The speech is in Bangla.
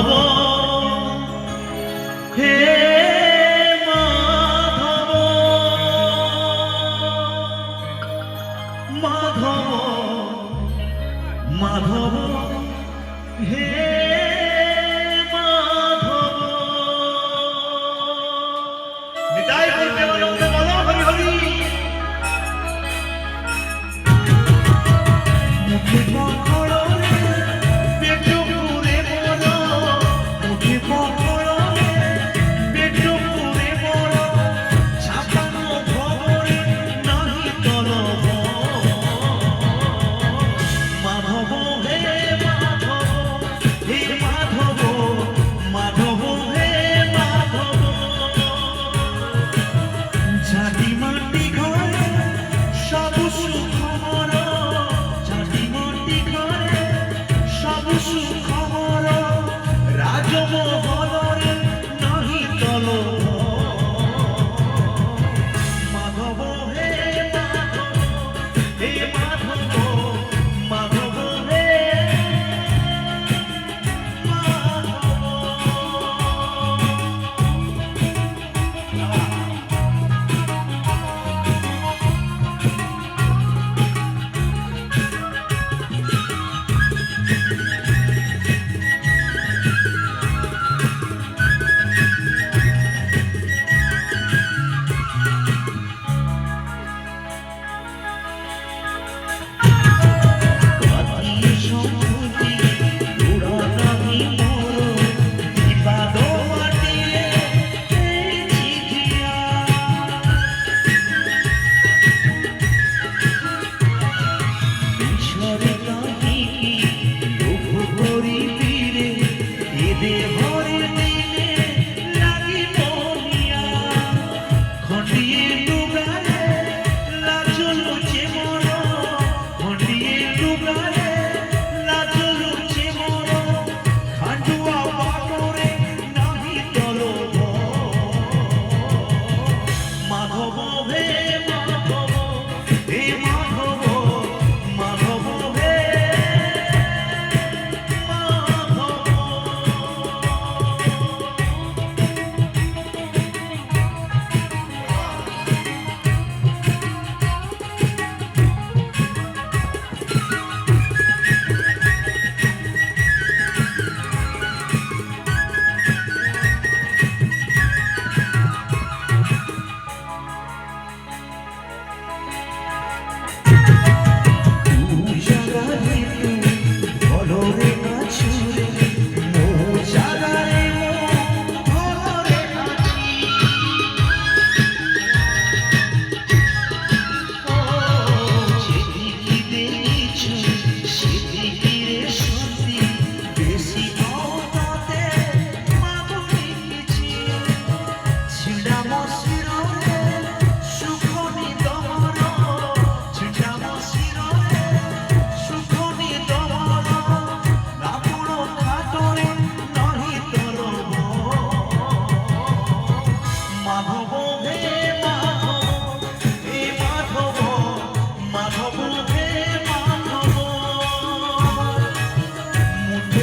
মাধব। হে মাধব। মাধব মাধব হে সুখবর রাজমহলরে নাহি তলো please.